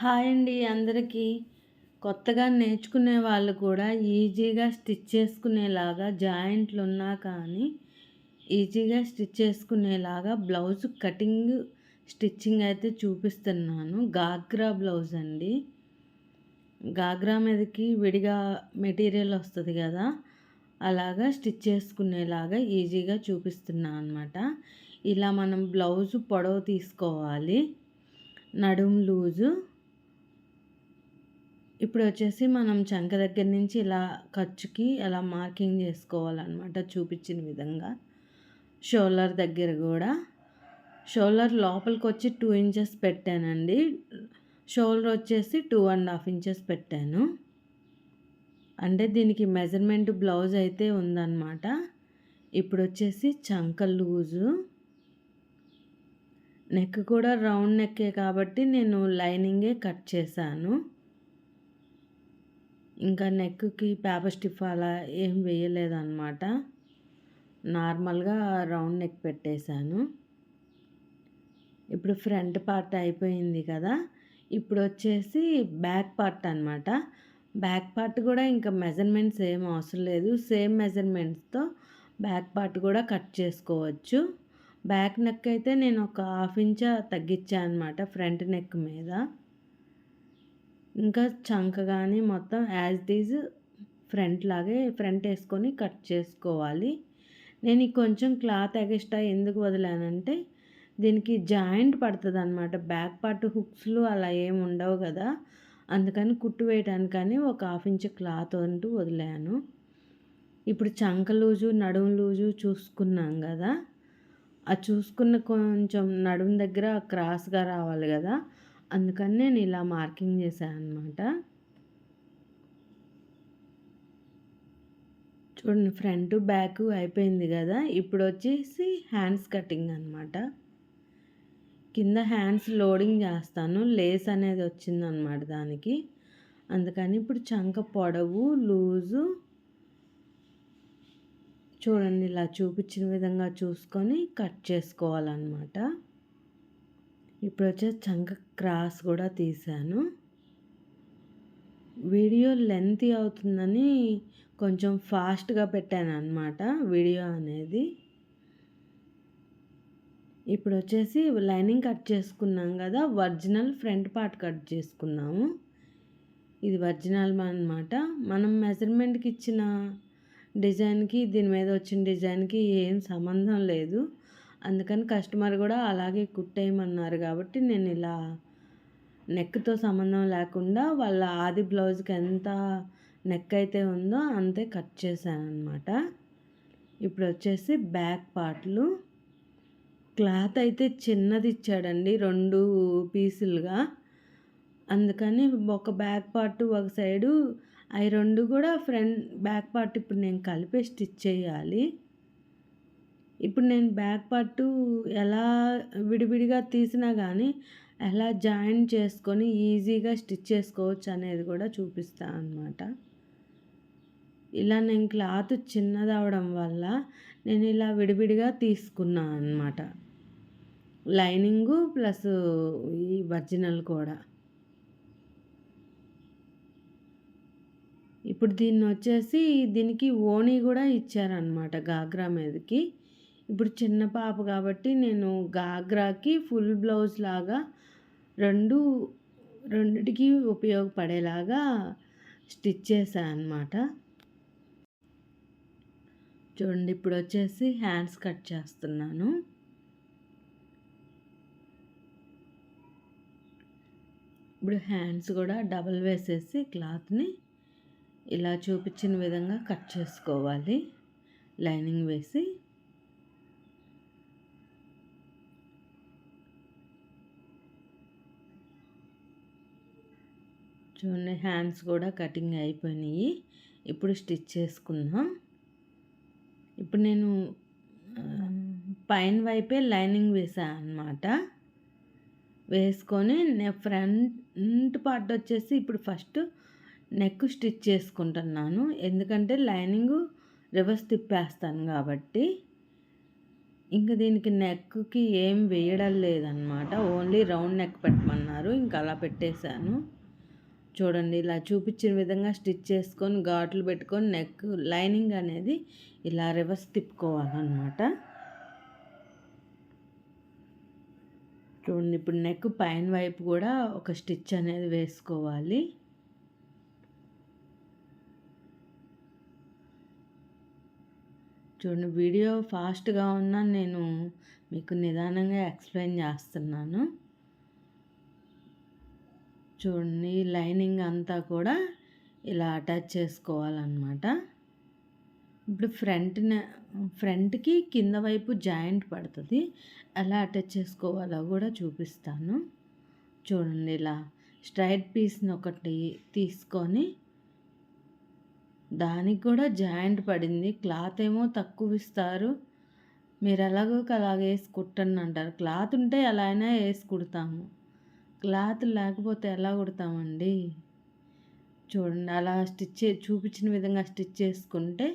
Hi అండి అందరికీ. కొత్తగా నేర్చుకునే వాళ్ళు కూడా ఈజీగా స్టిచ్ చేసుకునేలాగా జాయింట్లు ఉన్నా కానీ ఈజీగా స్టిచ్ చేసుకునేలాగా బ్లౌజ్ కటింగ్ స్టిచ్చింగ్ అయితే చూపిస్తున్నాను. గాగ్రా బ్లౌజ్ అండి. గాగ్రా మీదకి విడిగా మెటీరియల్ వస్తుంది కదా అలాగా స్టిచ్ చేసుకునేలాగా ఈజీగా చూపిస్తున్నాను అనమాట ఇలా మనం బ్లౌజ్ పొడవు తీసుకోవాలి. నడుం లూజు ఇప్పుడు వచ్చేసి మనం చంక దగ్గర నుంచి ఇలా ఖర్చుకి ఎలా మార్కింగ్ చేసుకోవాలన్నమాట చూపించిన విధంగా. షోల్డర్ దగ్గర కూడా. షోల్డర్ లోపలికి వచ్చి టూ ఇంచెస్ పెట్టానండి. షోల్డర్ వచ్చేసి టూ అండ్ హాఫ్ ఇంచెస్ పెట్టాను. అంటే దీనికి మెజర్మెంట్ బ్లౌజ్ అయితే ఉందన్నమాట. ఇప్పుడు వచ్చేసి చంక లూజు. నెక్ కూడా రౌండ్ నెక్కే కాబట్టి నేను లైనింగే కట్ చేశాను. ఇంకా నెక్కి పేపర్ స్టిఫ్ అలా ఏం వేయలేదన్నమాట. నార్మల్గా రౌండ్ నెక్ పెట్టేశాను. ఇప్పుడు ఫ్రంట్ పార్ట్ అయిపోయింది కదా ఇప్పుడు వచ్చేసి బ్యాక్ పార్ట్ అనమాట బ్యాక్ పార్ట్ కూడా ఇంకా మెజర్మెంట్స్ ఏం అవసరం లేదు. సేమ్ మెజర్మెంట్స్తో బ్యాక్ పార్ట్ కూడా కట్ చేసుకోవచ్చు. బ్యాక్ నెక్ అయితే నేను ఒక హాఫ్ ఇంచ్ తగ్గించాను అనమాట ఫ్రంట్ నెక్ మీద. ఇంకా చంక కానీ మొత్తం యాజ్ దీజ్ ఫ్రంట్ లాగే ఫ్రంట్ వేసుకొని కట్ చేసుకోవాలి. నేను కొంచెం క్లాత్ ఎగస్ట్రా ఎందుకు వదిలానంటే దీనికి జాయింట్ పడుతుంది అనమాట బ్యాక్ పార్ట్ హుక్స్లు అలా ఏమి ఉండవు కదా. అందుకని కుట్టు వేయడానికని ఒక హాఫ్ ఇంచ్ క్లాత్ అంటూ వదిలాను. ఇప్పుడు చంక లూజు నడుము లూజు చూసుకున్నాం కదా. ఆ చూసుకున్న కొంచెం నడుము దగ్గర క్రాస్గా రావాలి కదా. అందుకని నేను ఇలా మార్కింగ్ చేశాను అనమాట చూడండి ఫ్రంట్ బ్యాక్ అయిపోయింది కదా ఇప్పుడు వచ్చేసి హ్యాండ్స్ కటింగ్ అనమాట కింద హ్యాండ్స్ లోడింగ్ చేస్తాను లేస్ అనేది వచ్చిందనమాట దానికి. అందుకని ఇప్పుడు చంక పొడవు లూజు చూడండి ఇలా చూపించిన విధంగా చూసుకొని కట్ చేసుకోవాలన్నమాట. ఇప్పుడు వచ్చేసి చంక క్రాస్ కూడా తీశాను. వీడియో లెంత్ అవుతుందని కొంచెం ఫాస్ట్గా పెట్టాను అనమాట వీడియో అనేది. ఇప్పుడు వచ్చేసి లైనింగ్ కట్ చేసుకున్నాం కదా ఒరిజినల్ ఫ్రంట్ పార్ట్ కట్ చేసుకున్నాము. ఇది ఒరిజినల్ అనమాట మనం మెజర్మెంట్కి ఇచ్చిన డిజైన్కి దీని మీద వచ్చిన డిజైన్కి ఏం సంబంధం లేదు. అందుకని కస్టమర్ కూడా అలాగే కుట్టేయమన్నారు కాబట్టి నేను ఇలా నెక్తో సంబంధం లేకుండా వాళ్ళ ఆది బ్లౌజ్కి ఎంత నెక్ అయితే ఉందో అంతే కట్ చేశాను అనమాట ఇప్పుడు వచ్చేసి బ్యాక్ పార్ట్లు. క్లాత్ అయితే చిన్నది ఇచ్చాడండి రెండు పీసులుగా. అందుకని ఒక బ్యాక్ పార్ట్ ఒక సైడు అవి రెండు కూడా ఫ్రంట్ బ్యాక్ పార్ట్ ఇప్పుడు నేను కలిపి స్టిచ్ చేయాలి. ఇప్పుడు నేను బ్యాక్ పార్ట్ ఎలా విడివిడిగా తీసినా కానీ ఎలా జాయిన్ చేసుకొని ఈజీగా స్టిచ్ చేసుకోవచ్చు అనేది కూడా చూపిస్తాను అనమాట ఇలా నేను క్లాత్ చిన్నదవడం వల్ల నేను ఇలా విడివిడిగా తీసుకున్నాను అనమాట లైనింగు ప్లస్ ఈ ఒరిజినల్ కూడా. ఇప్పుడు దీన్ని వచ్చేసి దీనికి ఓణీ కూడా ఇచ్చారనమాట గాగ్రా మీదకి. ఇప్పుడు చిన్న పాప కాబట్టి నేను గాగ్రాకి ఫుల్ బ్లౌజ్ లాగా రెండు రెండిటికి ఉపయోగపడేలాగా స్టిచ్ చేశాను అనమాట చూడండి ఇప్పుడు వచ్చేసి హ్యాండ్స్ కట్ చేస్తున్నాను. ఇప్పుడు హ్యాండ్స్ కూడా డబల్ వేసేసి క్లాత్ని ఇలా చూపించిన విధంగా కట్ చేసుకోవాలి. లైనింగ్ వేసి చూడండి హ్యాండ్స్ కూడా కటింగ్ అయిపోయినాయి. ఇప్పుడు స్టిచ్ చేసుకుందాం. ఇప్పుడు నేను పైన వైపే లైనింగ్ వేసాను అనమాట వేసుకొని ఫ్రంట్ పార్ట్ వచ్చేసి ఇప్పుడు ఫస్ట్ నెక్ స్టిచ్ చేసుకుంటున్నాను. ఎందుకంటే లైనింగ్ రివర్స్ తిప్పేస్తాను కాబట్టి. ఇంకా దీనికి నెక్కి ఏం వేయడం లేదనమాట ఓన్లీ రౌండ్ నెక్ పెట్టమన్నారు. ఇంకా అలా పెట్టేశాను. చూడండి ఇలా చూపించిన విధంగా స్టిచ్ చేసుకొని ఘాట్లు పెట్టుకొని నెక్ లైనింగ్ అనేది ఇలా రివర్స్ తిప్పుకోవాలన్నమాట. చూడండి ఇప్పుడు నెక్ పైన వైపు కూడా ఒక స్టిచ్ అనేది వేసుకోవాలి. చూడండి వీడియో ఫాస్ట్గా ఉన్నా నేను మీకు నిదానంగా ఎక్స్ప్లెయిన్ చేస్తున్నాను. చూడండి లైనింగ్ అంతా కూడా ఇలా అటాచ్ చేసుకోవాలన్నమాట. ఇప్పుడు ఫ్రంట్ ఫ్రంట్కి కింద వైపు జాయింట్ పడుతుంది. ఎలా అటాచ్ చేసుకోవాలో కూడా చూపిస్తాను. చూడండి ఇలా స్ట్రైట్ పీస్ని ఒకటి తీసుకొని దానికి కూడా జాయింట్ పడింది. క్లాత్ ఏమో తక్కువ ఇస్తారు. మీరు ఎలాగో అలాగే వేసి కుట్టండి అంటారు క్లాత్ ఉంటే ఎలా అయినా వేసి కుడతాము క్లాత్ లేకపోతే ఎలా కుడతామండి? చూడండి అలా స్టిచ్ చూపించిన విధంగా స్టిచ్ చేసుకుంటే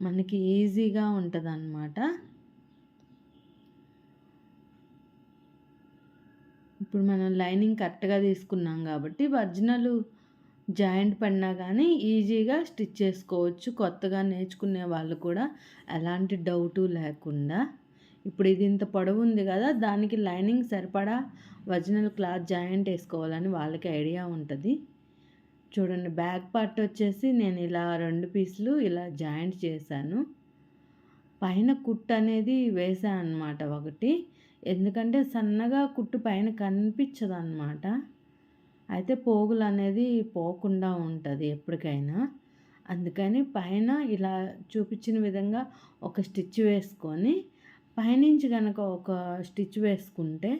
మనకి ఈజీగా ఉంటుంది అన్నమాట ఇప్పుడు మనం లైనింగ్ కరెక్ట్గా తీసుకున్నాం కాబట్టి ఒరిజినల్ జాయింట్ పడినా కానీ ఈజీగా స్టిచ్ చేసుకోవచ్చు. కొత్తగా నేర్చుకునే వాళ్ళు కూడా ఎలాంటి డౌటు లేకుండా. ఇప్పుడు ఇది ఇంత పొడవు ఉంది కదా దానికి లైనింగ్ సరిపడా ఒరిజినల్ క్లాత్ జాయింట్ వేసుకోవాలని వాళ్ళకి ఐడియా ఉంటుంది. చూడండి బ్యాక్ పార్ట్ వచ్చేసి నేను ఇలా రెండు పీసులు ఇలా జాయింట్ చేశాను. పైన కుట్టు అనేది వేసాను అనమాట ఒకటి. ఎందుకంటే సన్నగా కుట్టు పైన కనిపించదు అనమాట అయితే పోగులు అనేది పోకుండా ఉంటుంది ఎప్పటికైనా. అందుకని పైన ఇలా చూపించిన విధంగా ఒక స్టిచ్ వేసుకొని పైనుంచి కనుక ఒక స్టిచ్ వేసుకుంటే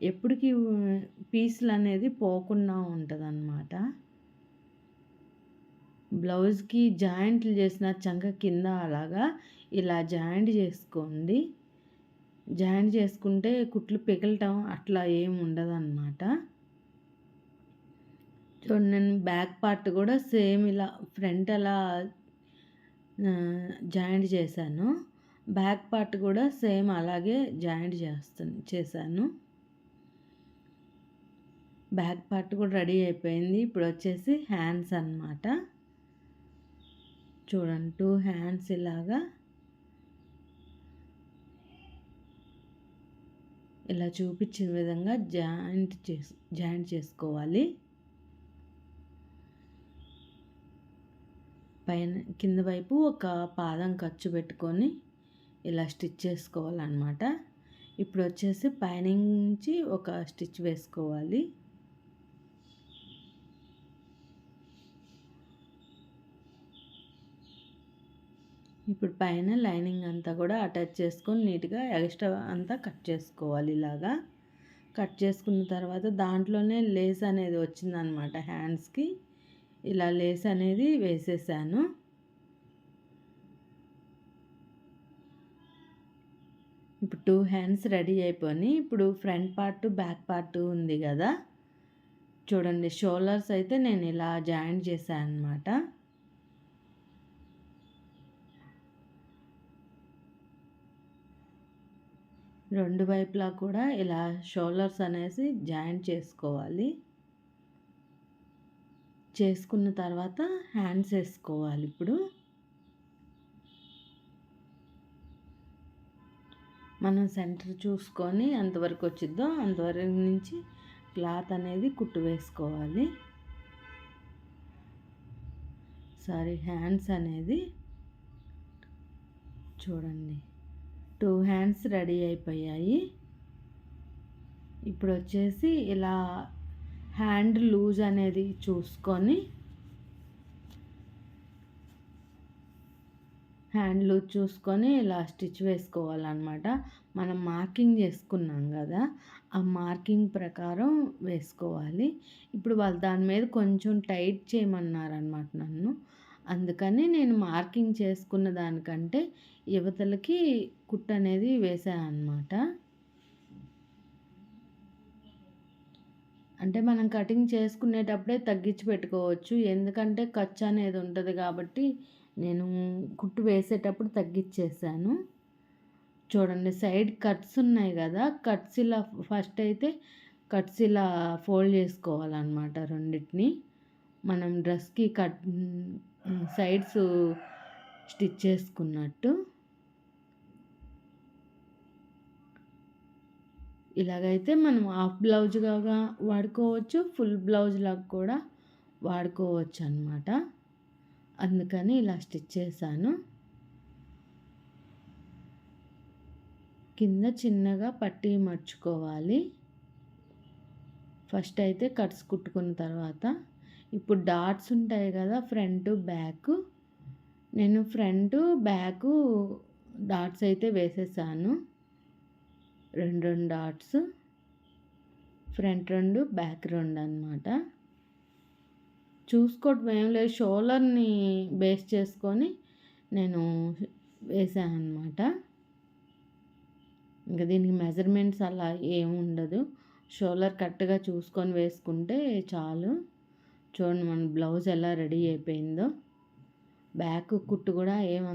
ఎప్పటికీ పీసులు అనేది పోకుండా ఉంటుంది అన్నమాట బ్లౌజ్కి జాయింట్లు చేసిన చంక కింద అలాగా ఇలా జాయింట్ చేసుకోండి. జాయింట్ చేసుకుంటే కుట్లు పిగలటం అట్లా ఏం ఉండదు అన్నమాట చూడండి నేను బ్యాక్ పార్ట్ కూడా సేమ్ ఇలా ఫ్రంట్ అలా జాయింట్ చేశాను. బ్యాక్ పార్ట్ కూడా సేమ్ అలాగే జాయింట్ చేస్తాను చేశాను. బ్యాక్ పార్ట్ కూడా రెడీ అయిపోయింది. ఇప్పుడు వచ్చేసి హ్యాండ్స్ అనమాట చూడండి టూ హ్యాండ్స్ ఇలాగా. ఇలా చూపించిన విధంగా జాయింట్ చేసు జాయింట్ చేసుకోవాలి. పైన కింద వైపు ఒక పాదం ఖర్చు పెట్టుకొని ఇలా స్టిచ్ చేసుకోవాలన్నమాట. ఇప్పుడు వచ్చేసి పైనుంచి ఒక స్టిచ్ వేసుకోవాలి. ఇప్పుడు పైన లైనింగ్ అంతా కూడా అటాచ్ చేసుకొని నీట్గా ఎక్స్ట్రా అంతా కట్ చేసుకోవాలి ఇలాగా. కట్ చేసుకున్న తర్వాత దాంట్లోనే లేస్ అనేది వచ్చిందనమాట హ్యాండ్స్కి. ఇలా లేస్ అనేది వేసేసాను. ఇప్పుడు టూ హ్యాండ్స్ రెడీ అయిపోయి ఇప్పుడు ఫ్రంట్ పార్ట్ బ్యాక్ పార్ట్ ఉంది కదా. చూడండి షోల్డర్స్ అయితే నేను ఇలా జాయింట్ చేశాను అనమాట రెండు వైపులా కూడా ఇలా షోల్డర్స్ అనేసి జాయింట్ చేసుకోవాలి. చేసుకున్న తర్వాత హ్యాండ్స్ వేసుకోవాలి ఇప్పుడు. మనం సెంటర్ చూసుకొని అంతవరకు వచ్చిద్దో అంతవరకు నుంచి క్లాత్ అనేది కుట్టు వేసుకోవాలి. సారీ హ్యాండ్స్ అనేది చూడండి. టూ హ్యాండ్స్ రెడీ అయిపోయాయి. ఇప్పుడు వచ్చేసి ఇలా హ్యాండ్ లూజ్ అనేది చూసుకొని హ్యాండ్ లూజ్ చూసుకొని ఇలా స్టిచ్ వేసుకోవాలన్నమాట. మనం మార్కింగ్ చేసుకున్నాం కదా ఆ మార్కింగ్ ప్రకారం వేసుకోవాలి. ఇప్పుడు వాళ్ళు దాని మీద కొంచెం టైట్ చేయమన్నారనమాట నన్ను. అందుకని నేను మార్కింగ్ చేసుకున్న దానికంటే యువతలకి కుట్ అనేది వేసాను అనమాట అంటే మనం కటింగ్ చేసుకునేటప్పుడే తగ్గించి పెట్టుకోవచ్చు. ఎందుకంటే ఖర్చు అనేది ఉంటుంది కాబట్టి నేను కుట్టు వేసేటప్పుడు తగ్గించేసాను చూడండి సైడ్ కట్స్ ఉన్నాయి కదా కట్స్ ఇలా ఫస్ట్ అయితే కట్స్ ఇలా ఫోల్డ్ చేసుకోవాలన్నమాట రెండింటిని. మనం డ్రెస్కి కట్ సైడ్స్ స్టిచ్ చేసుకున్నట్టు. ఇలాగైతే మనం హాఫ్ బ్లౌజ్గా వాడుకోవచ్చు ఫుల్ బ్లౌజ్ లాగా కూడా వాడుకోవచ్చు అనమాట అందుకని ఇలా స్టిచ్ చేశాను. కింద చిన్నగా పట్టి మర్చుకోవాలి ఫస్ట్ అయితే కట్స్ కుట్టుకున్న తర్వాత ఇప్పుడు డాట్స్ ఉంటాయి కదా ఫ్రంట్ బ్యాక్. నేను ఫ్రంట్ బ్యాక్ డాట్స్ అయితే వేసేసాను. రెండు రెండు డాట్స్. ఫ్రంట్ రెండు బ్యాక్ రెండు అనమాట చూసుకోవటం ఏం లేదు. షోలర్ని బేస్ చేసుకొని నేను వేసాను అనమాట ఇంకా దీనికి మెజర్మెంట్స్ అలా ఏముండదు షోలర్ కరెక్ట్గా చూసుకొని వేసుకుంటే చాలు. చూడండి మన బ్లౌజ్ ఎలా రెడీ అయిపోయిందో. బ్యాక్ కుట్టు కూడా ఏమంత